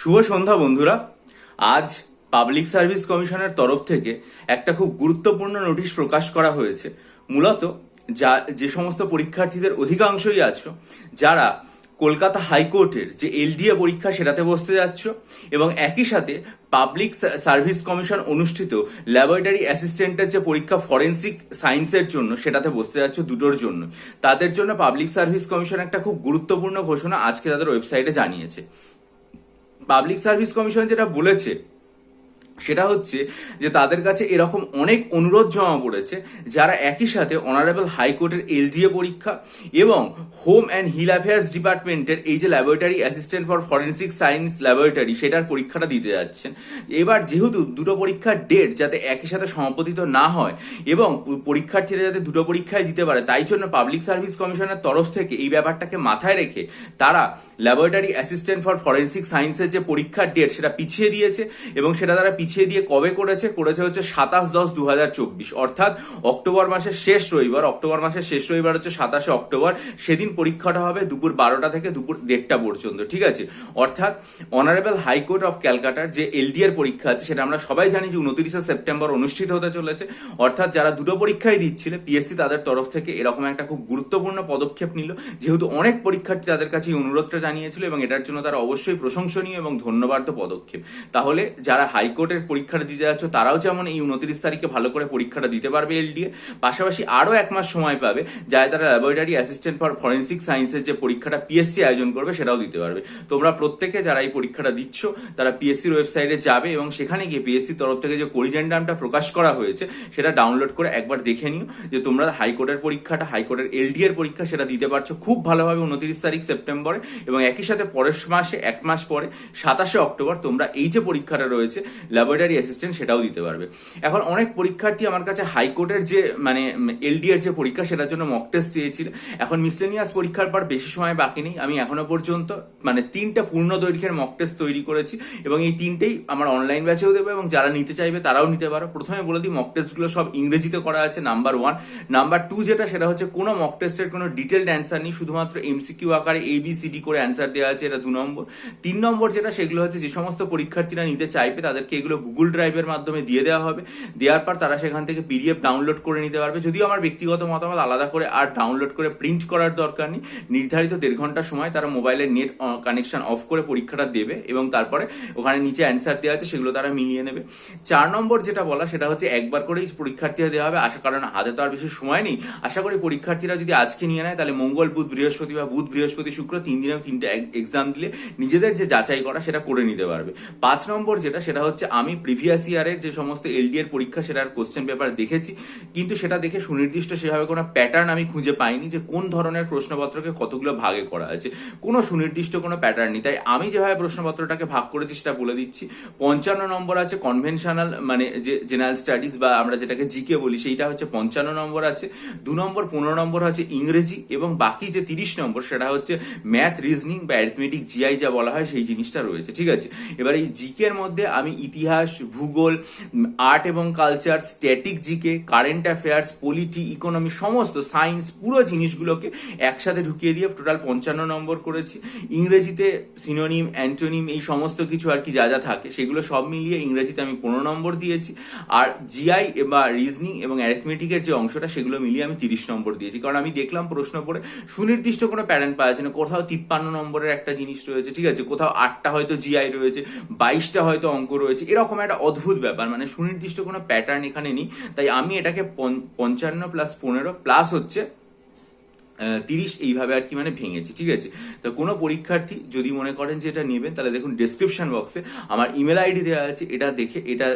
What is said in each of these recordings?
শুভ সন্ধ্যা, বন্ধুরা। আজ public service কমিশনের তরফ থেকে একটা খুব গুরুত্বপূর্ণ নোটিশ প্রকাশ করা হয়েছে। মূলত যা, যে সমস্ত পরীক্ষার্থীদের অধিকাংশই আছো, যারা কলকাতা হাইকোর্টের যে এলডিএ পরীক্ষা সেটাতে বসতে যাচ্ছ এবং একই সাথে পাবলিক সার্ভিস কমিশন অনুষ্ঠিত ল্যাবরেটরি অ্যাসিস্ট্যান্টের যে পরীক্ষা ফরেন্সিক সায়েন্সের জন্য সেটাতে বসতে যাচ্ছ দুটোর জন্য। তাদের জন্য পাবলিক সার্ভিস কমিশন একটা খুব গুরুত্বপূর্ণ ঘোষণা আজকে তাদের ওয়েবসাইটে জানিয়েছে। পাবলিক সার্ভিস কমিশন যেটা বলেছে সেটা হচ্ছে যে তাদের কাছে এরকম অনেক অনুরোধ জমা পড়েছে যারা একই সাথে অনারেবল হাইকোর্টের এলডিএ পরীক্ষা এবং হোম অ্যান্ড হিল অ্যাফেয়ার্স ডিপার্টমেন্টের এই যে laboratory assistant for forensic science laboratory সেটার পরীক্ষাটা দিতে যাচ্ছেন। এবার যেহেতু দুটো পরীক্ষার ডেট যাতে একই সাথে সমাপতিত না হয় এবং পরীক্ষার্থীরা যাতে দুটো পরীক্ষায় দিতে পারে, তাই জন্য পাবলিক সার্ভিস কমিশনের তরফ থেকে এই ব্যাপারটাকে মাথায় রেখে তারা ল্যাবরেটরি অ্যাসিস্ট্যান্ট ফর ফরেন্সিক সায়েন্সের যে পরীক্ষার ডেট সেটা পিছিয়ে দিয়েছে এবং সেটা তারা পিছিয়ে দিয়ে কবে করেছে? করেছে হচ্ছে সাতাশ দশ দু অর্থাৎ অক্টোবর মাসের শেষ রবিবার, অক্টোবর মাসের শেষ রবিবার হচ্ছে সাতাশে অক্টোবর। সেদিন পরীক্ষাটা হবে দুপুর বারোটা থেকে দুপুর দেড়টা পর্যন্ত, ঠিক আছে? অর্থাৎ অনারেবল হাইকোর্ট অফ ক্যালকাটার যে এলডিআর পরীক্ষা আছে, সেটা আমরা সবাই জানি যে উনত্রিশে সেপ্টেম্বর অনুষ্ঠিত হতে চলেছে। অর্থাৎ যারা দুটো পরীক্ষাই দিচ্ছিল পিএসসি তাদের তরফ থেকে এরকম একটা খুব গুরুত্বপূর্ণ পদক্ষেপ নিল। যেহেতু অনেক পরীক্ষার্থী তাদের কাছে এই অনুরোধটা জানিয়েছিল এবং এটার জন্য তারা অবশ্যই প্রশংসনীয় এবং ধন্যবাদ পদক্ষেপ। তাহলে যারা হাইকোর্টের পরীক্ষাটা দিতে যাচ্ছ, তারাও যেমন এই উনত্রিশ তারিখে ভালো করে পরীক্ষাটা দিতে পারবে এলডিএ পাশাপাশি আরও এক মাস সময় পাবে যাতে তারা ল্যাবরেটরি অ্যাসিস্ট্যান্ট ফর ফরেন্সিক সায়েন্সের যে পরীক্ষাটা পিএসসি আয়োজন করবে সেটাও দিতে পারবে। তোমরা প্রত্যেকে যারা এই পরীক্ষাটা দিচ্ছ, তারা পিএসসির ওয়েবসাইটে যাবে এবং সেখানে গিয়ে পিএসসির তরফ থেকে যে করিজেন্ডামটা প্রকাশ করা হয়েছে, সেটা ডাউনলোড করে একবার দেখে নিও যে তোমরা হাইকোর্টের পরীক্ষাটা, হাইকোর্টের এলডিএর পরীক্ষা সেটা দিতে পারছ খুব ভালোভাবে উনত্রিশ তারিখ সেপ্টেম্বরে এবং একই সাথে পরের মাসে, এক মাস পরে সাতাশে অক্টোবর তোমরা এই যে পরীক্ষাটা রয়েছে ল্যাবরেটরি অ্যাসিস্ট্যান্ট সেটাও দিতে পারবে। এখন অনেক পরীক্ষার্থী আমার কাছে হাইকোর্টের যে মানে এলডিএর যে পরীক্ষা সেটার জন্য মক টেস্ট চেয়েছিল। এখন মিসলেনিয়াস পরীক্ষার পর বেশি সময় বাকি নেই। আমি এখনও পর্যন্ত মানে তিনটা পূর্ণ দৈর্ঘ্যের মক টেস্ট তৈরি করেছি এবং এই তিনটেই আমার অনলাইন ব্যাচেও দেবো এবং যারা নিতে চাইবে তারাও নিতে পারো। প্রথমে বলে দিই মক টেস্টগুলো সব ইংরেজিতে করা আছে নাম্বার ওয়ান নাম্বার টু যেটা, সেটা হচ্ছে কোনো মক টেস্টের কোনো ডিটেলড অ্যান্সার নেই। শুধুমাত্র এমসিকিউ আকারে এ বি সি ডি করে অ্যান্সার দেওয়া আছে, এটা দু নম্বর। তিন নম্বর যেটা, সেগুলো হচ্ছে যে সমস্ত পরীক্ষার্থীরা নিতে চাইবে, তাদেরকে এগুলো গুগল ড্রাইভের মাধ্যমে দিয়ে দেওয়া হবে। দেওয়ার পর তারা সেখান থেকে পিডিএফ ডাউনলোড করে নিতে পারবে। যদিও আমার ব্যক্তিগত মতামত আলাদা করে আর ডাউনলোড করে প্রিন্ট করার দরকার নেই। নির্ধারিত দেড় ঘণ্টা সময় তারা মোবাইলের নেট কানেকশন অফ করে পরীক্ষাটা দেবে এবং তারপরে ওখানে নিচে অ্যান্সার দেওয়া আছে, সেগুলো তারা মিলিয়ে নেবে। চার নম্বর যেটা বলা, সেটা হচ্ছে একবার করেই পরীক্ষার্থীরা দেওয়া হবে। আশা কারণ হাতে তো আর বেশি সময় নেই। আশা করি পরীক্ষার্থীরা যদি আজকে নিয়ে নেয়, তাহলে মঙ্গল, বুধ, বৃহস্পতি বা বুধ, বৃহস্পতি, শুক্র তিন দিনে তিনটে এক্সাম দিলে নিজেদের যে যাচাই করা, সেটা করে নিতে পারবে। পাঁচ নম্বর যেটা, সেটা হচ্ছে আমি প্রিভিয়াস ইয়ারের যে সমস্ত এলডি এর পরীক্ষা সেটার কোশ্চেন পেপার দেখেছি, কিন্তু সেটা দেখে সুনির্দিষ্ট সেভাবে কোনো প্যাটার্ন আমি খুঁজে পাইনি যে কোন ধরনের প্রশ্নপত্রকে কতগুলো ভাগে করা আছে। কোনো সুনির্দিষ্ট কোনো প্যাটার্ন নেই। তাই আমি যেভাবে প্রশ্নপত্রটাকে ভাগ করেছি সেটা বলে দিচ্ছি। পঞ্চান্ন নম্বর আছে কনভেনশনাল মানে যে জেনারেল স্টাডিজ বা আমরা যেটাকে জিকে বলি, সেইটা হচ্ছে পঞ্চান্ন নম্বর আছে। দু নম্বর, পনেরো নম্বর হচ্ছে ইংরেজি এবং বাকি যে তিরিশ নম্বর, সেটা হচ্ছে ম্যাথ রিজনিং বা অ্যারিথমেটিক জিআই যা বলা হয় সেই জিনিসটা রয়েছে। ঠিক আছে? এবার এই জিকের মধ্যে আমি ইতিহাস ভূগোল আর্ট এবং culture static GK current affairs polity economy সমস্ত সায়েন্স পুরো জিনিসগুলোকে একসাথে ঢুকিয়ে দিয়ে টোটাল পঞ্চান্ন নম্বর করেছি। ইংরেজিতে সিনোনিম অ্যান্টোনিম এই সমস্ত কিছু আর কি যা যা থাকে, সেগুলো সব মিলিয়ে ইংরেজিতে আমি পনেরো নম্বর দিয়েছি। আর জিআই বা রিজনিং এবং অ্যারিথমেটিকের যে অংশটা, সেগুলো মিলিয়ে আমি তিরিশ নম্বর দিয়েছি। কারণ আমি দেখলাম প্রশ্ন পড়ে, সুনির্দিষ্ট কোনো প্যাটার্ন পাওয়া যাচ্ছে না, কোথাও তিপ্পান্ন নম্বরের একটা জিনিস রয়েছে, ঠিক আছে? কোথাও আটটা হয়তো জিআই রয়েছে, বাইশটা হয়তো অঙ্ক রয়েছে এরকম একটা অদ্ভুত ব্যাপার মানে সুনির্দিষ্ট কোনো প্যাটার্ন এখানে নেই। তাই আমি এটাকে পঞ্চান্ন প্লাস পনেরো প্লাস হচ্ছে তিরিশ এইভাবে আর কি মানে ভেঙেছি, ঠিক আছে? তো কোনো পরীক্ষার্থী যদি মনে করেন যে এটা নেবেন, তাহলে দেখুন ডেসক্রিপশন বক্সে আমার ইমেল আইডি দেওয়া আছে, এটা দেখে, এটা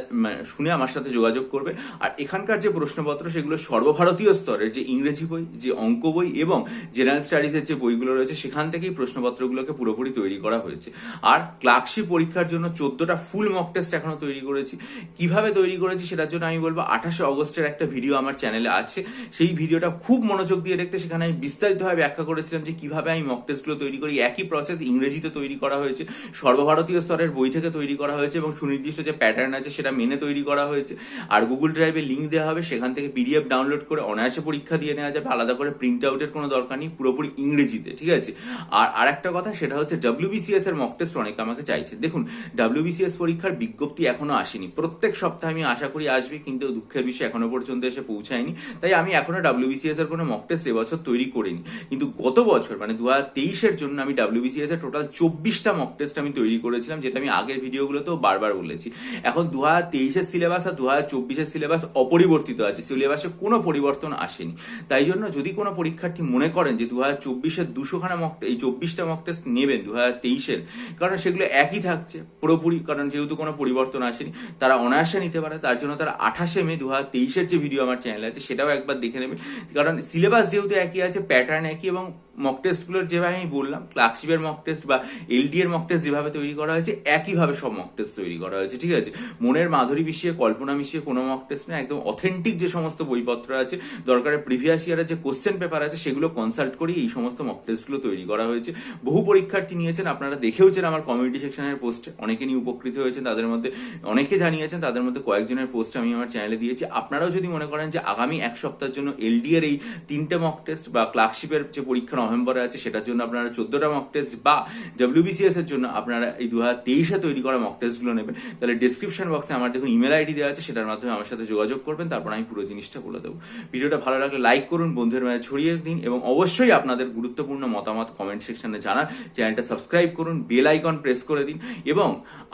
শুনে আমার সাথে যোগাযোগ করবে আর এখানকার যে প্রশ্নপত্র, সেগুলো সর্বভারতীয় স্তরের যে ইংরেজি বই, যে অঙ্ক বই এবং জেনারেল স্টাডিজের যে বইগুলো রয়েছে, সেখান থেকেই প্রশ্নপত্রগুলোকে পুরোপুরি তৈরি করা হয়েছে। আর ক্লার্কশিপ পরীক্ষার জন্য চোদ্দটা ফুল মক টেস্ট এখনও তৈরি করেছি। কীভাবে তৈরি করেছি সেটার জন্য আমি বলব, আঠাশে অগস্টের একটা ভিডিও আমার চ্যানেলে আছে। সেই ভিডিওটা খুব মনোযোগ দিয়ে দেখতে, সেখানে আমি বিস্তারিতভাবে ব্যাখ্যা করেছিলাম যে কীভাবে আমি মক টেস্টগুলো তৈরি করি, একই প্রসেস ইংরেজিতে তৈরি করা হয়েছে, সর্বভারতীয় স্তরের বই থেকে তৈরি করা হয়েছে এবং সুনির্দিষ্ট যে প্যাটার্ন আছে সেটা মেনে তৈরি করা হয়েছে। আর গুগল ড্রাইভে লিঙ্ক দেওয়া হবে, সেখান থেকে পিডিএফ ডাউনলোড করে অনায়াসে পরীক্ষা দিয়ে নেওয়া যাবে, আলাদা করে প্রিন্ট আউটের কোনো দরকার নেই, পুরোপুরি ইংরেজিতে, ঠিক আছে? আর আরেকটা কথা, সেটা হচ্ছে ডাব্লিউবিসিএস এর মক টেস্ট অনেকে আমাকে চাইছে। দেখুন ডাব্লিউবিসিএস পরীক্ষার বিজ্ঞপ্তি এখনও আসেনি। প্রত্যেক সপ্তাহে আমি আশা করি আসবে, কিন্তু দুঃখের বিষয় এখনও পর্যন্ত এসে পৌঁছায়নি। তাই আমি এখনও ডাব্লিউবিসিএস এর কোনো মক টেস্ট এবছর তৈরি করিনি। কিন্তু গত বছর মানে দু হাজার তেইশের জন্য আমি ডাব্লিউবিসিএস এর টোটাল চব্বিশটা মক টেস্ট আমি তৈরি করেছিলাম, যেটা আমি আগের ভিডিওগুলোতেও বারবার বলেছি। এখন দু হাজার তেইশের সিলেবাস আর দু হাজার চব্বিশের সিলেবাস অপরিবর্তিত আছে সিলেবাসে কোনো পরিবর্তন আসেনি। তাই জন্য যদি কোনো পরীক্ষার্থী মনে করেন যে দু হাজার চব্বিশের দুশোখানা মক এই চব্বিশটা মক টেস্ট নেবেন দু হাজার তেইশের, কারণ সেগুলো একই থাকছে, পুরোপুরি, কারণ যেহেতু কোনো পরিবর্তন আসেনি, তারা অনায়াসে নিতে পারে, তার জন্য তারা আঠাশে মে দু হাজার তেইশের যে ভিডিও আমার চ্যানেলে আছে, সেটাও একবার দেখে নেবে। কারণ সিলেবাস যেহেতু একই আছে প্যাটার্ন একই এবং মক টেস্টগুলোর যেভাবে আমি বললাম ক্লার্কশিপের মক টেস্ট বা এলডি এর মক টেস্ট যেভাবে তৈরি করা হয়েছে, একইভাবে সব মক টেস্ট তৈরি করা হয়েছে, ঠিক আছে? মনের মাধুরী মিশিয়ে, কল্পনা মিশিয়ে কোনো মক টেস্ট না, একদম অথেন্টিক যে সমস্ত বইপত্র আছে দরকারের প্রিভিয়াস ইয়ারের যে কোশ্চেন পেপার আছে, সেগুলো কনসাল্ট করে এই সমস্ত মক টেস্টগুলো তৈরি করা হয়েছে। বহু পরীক্ষার্থী নিয়েছেন, আপনারা দেখেওছেন আমার কমিউনিটি সেকশনের পোস্টে অনেকে নিয়ে উপকৃত হয়েছেন, তাদের মধ্যে অনেকে জানিয়েছেন, তাদের মধ্যে কয়েকজনের পোস্ট আমি আমার চ্যানেলে দিয়েছি। আপনারাও যদি মনে করেন যে আগামী এক সপ্তাহের জন্য এলডি এর এই তিনটে মক টেস্ট বা ক্লার্কশিপের যে পরীক্ষা নভেম্বরে আছে, সেটার জন্য আপনারা চোদ্দটা মক টেস্ট বা ডাব্লিউবিসিএস এর জন্য আপনারা এই দু হাজার তেইশে তৈরি করা মক টেস্টগুলো নেবেন। তাহলে ডিসক্রিপশন বক্সে আমার দেখুন ইমেল আইডি দেওয়া আছে, সেটার মাধ্যমে আমার সাথে যোগাযোগ করবেন, তারপর আমি পুরো জিনিসটা বলে দেবো। ভিডিওটা ভালো লাগলে লাইক করুন, বন্ধুদের মাঝে ছড়িয়ে দিন এবং অবশ্যই আপনাদের গুরুত্বপূর্ণ মতামত কমেন্ট সেকশনে জানান। চ্যানেলটা সাবস্ক্রাইব করুন বেল আইকন প্রেস করে দিন এবং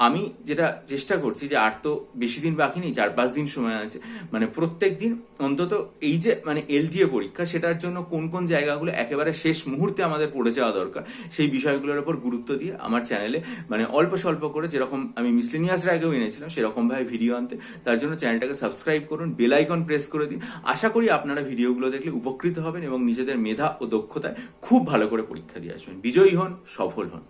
আমি যেটা চেষ্টা করছি যে আর তো বেশি দিন বাকি নেই চার পাঁচ দিন সময় আছে মানে প্রত্যেক দিন অন্তত এই যে মানে এলজিএ পরীক্ষা, সেটার জন্য কোন কোন জায়গাগুলো একেবারে শেষ মুহূর্তে আমাদের পড়ে যাওয়া দরকার। সেই বিষয়গুলোর ওপর গুরুত্ব দিয়ে আমার চ্যানেলে মানে অল্প স্বল্প করে যেরকম আমি মিসলেনিয়াসের আগেও এনেছিলাম সেরকমভাবে ভিডিও আনতে, তার জন্য চ্যানেলটাকে সাবস্ক্রাইব করুন বেল আইকন প্রেস করে দিন। আশা করি আপনারা ভিডিওগুলো দেখলে উপকৃত হবেন এবং নিজেদের মেধা ও দক্ষতায় খুব ভালো করে পরীক্ষা দিয়ে আসবেন। বিজয়ী হন, সফল হন।